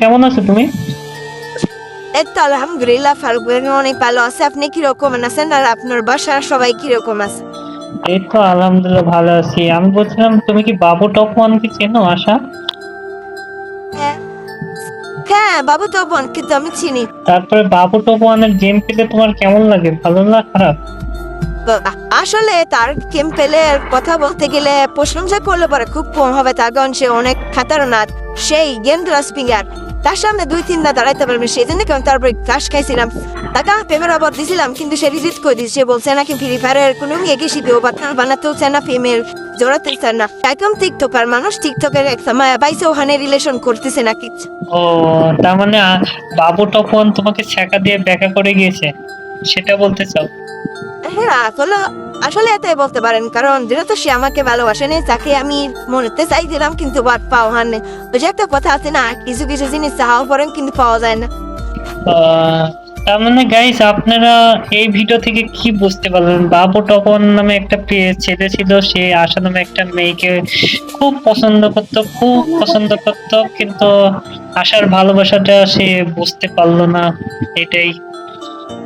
কেমন আছো তুমি? এই তো আলহামদুলিল্লাহ ফারুক ভাই অনেক ভালো আছে। আপনি কীরকম আছেন আর আপনার বাসার সবাই কীরকম আছে? এই তো আলহামদুলিল্লাহ ভালো আছি। আমি বলছিলাম তুমি কি বাবু টপ ওয়ানকে চেনো আশা? হ্যাঁ। হ্যাঁ বাবু তো বোন কিন্তু আমি চিনি। তারপরে বাবু টপ ওয়ানের গেম পেলে তোমার কেমন লাগে? ভালো না খারাপ? আসলে তার গেম পেলে কথা বলতে গেলে প্রশংসা করলে পরে খুব কম হবে। তার কারণ সে অনেক খাতারনাথ। সেই গেম গ্লাস ফিঙ্গার তার সামনে দুই তিন না দাঁড়াইতে পারবে সেই জন্য কারণ তারপরে ঘাস খাইছিলাম আমি প্রেমের অবাদ দিছিলাম কিন্তু সে রিজিট করে দিচ্ছে সে বলছে নাকি ফ্রি ফায়ারের কোনো মেয়েকে শিখেও বাচ্চা বানাতেও চায় না ফিমেল জোড়াতে চায় না একদম টিকটকার মানুষ টিকটকের একটা মায়া পাইছে ওখানে রিলেশন করতেছে না কিছু ও তার মানে বাবু ওয়ান তোমাকে ছ্যাঁকা দিয়ে দেখা করে গিয়েছে। সেটা বলতে চাও? হ্যাঁ আসলে আসলে এটাই বলতে পারেন, কারণ যেহেতু সে আমাকে ভালোবাসেনি তাকে আমি মনেতে চাইছিলাম, কিন্তু বাদ পাওয়া হয় না ওই যে একটা কথা আছে না, কিছু কিছু জিনিস চাওয়ার পরেও কিন্তু পাওয়া যায় না। তার মানে গাইস আপনারা এই ভিডিও থেকে কি বুঝতে পারলেন? বাবু টপন নামে একটা ছেলে ছিল, সে আশা নামে একটা মেয়েকে খুব পছন্দ করত, খুব পছন্দ করত, কিন্তু আশার ভালোবাসাটা সে বুঝতে পারল না, এটাই।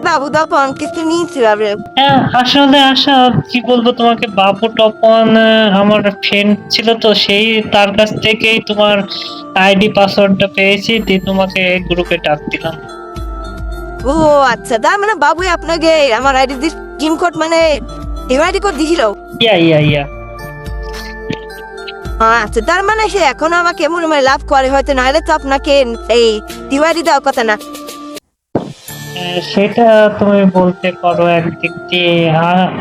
বাবু তখন কিছু নিয়েছি ভাবে হ্যাঁ আসলে আশা কি বলব তোমাকে? বাবু আহ, আমার ফ্রেন্ড ছিল তো সেই তার কাছ থেকেই তোমার আইডি পাসওয়ার্ডটা পেয়েছি দিয়ে তোমাকে গ্রুপে ডাক দিলাম। ও আচ্ছা তার মানে বাবুই আপনাকে আমার আইডি জিম কোড মানে আইডি কোড দিছিল? ইয়া ইয়া ইয়া আচ্ছা তার মানে সে এখন আমাকে মনে মনে লাভ করে হয়তো নাহলে তো আপনাকে এই দিওয়ারি দেওয়ার কথা না। সেটা তুমি বলতে পারো একদিক। দিয়ে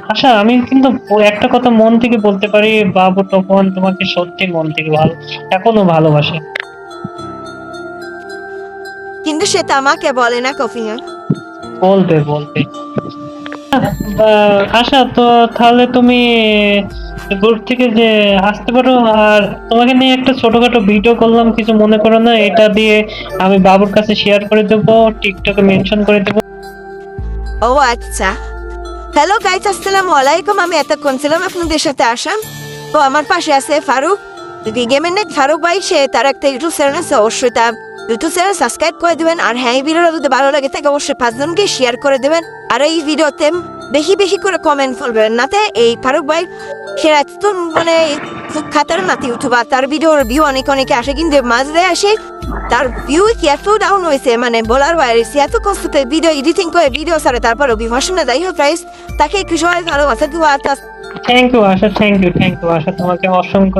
আশা আমি কিন্তু একটা কথা মন থেকে বলতে পারি বাবু তখন তোমাকে সত্যি মন থেকে ভালো এখনও ভালোবাসে। কিন্তু সে তো আমাকে বলে না কফিয়া। বলবে বলবে। বা- আশা তো তাহলে তুমি গ্রুপ থেকে যে আসতে পারো, আর তোমাকে নিয়ে একটা ছোটখাটো ভিডিও করলাম, কিছু মনে করো না, এটা দিয়ে আমি বাবুর কাছে শেয়ার করে দেবো টিকটকে মেনশন করে দেবো। ও আচ্ছা। হ্যালো গাইজ আসসালামু আলাইকুম, আমি এতক্ষণ ছিলাম আপনাদের সাথে আসাম। তো আমার পাশে আছে ফারুক। যদি গেমের নেট ফারুক ভাই, সে তার একটা ইউটিউব চ্যানেল আছে, অবশ্যই তার ইউটিউব চ্যানেল সাবস্ক্রাইব করে দেবেন। আর হ্যাঁ এই ভিডিওটা যদি ভালো লাগে থাকে অবশ্যই পাঁচজনকে শেয়ার করে দেবেন। আর এই ভিডিওতে বেশি বেশি করে কমেন্ট করবেন, নাতে এই ফারুক ভাই সে এত মানে খাতার নাতি উঠবা তার ভিডিওর ভিউ অনেক অনেকে আসে, কিন্তু মাঝে আসে তার ভিউ কি এত ডাউন হয়েছে মানে বলার বাইরে এত কষ্ট করে ভিডিও এডিটিং করে ভিডিও সারে তারপর অভিভাষণে দেয় প্রাইস তাকে একটু সবাই ভালোবাসা, দোয়া thank you Asha thank you thank you Asha তোমাকে অসংখ্য।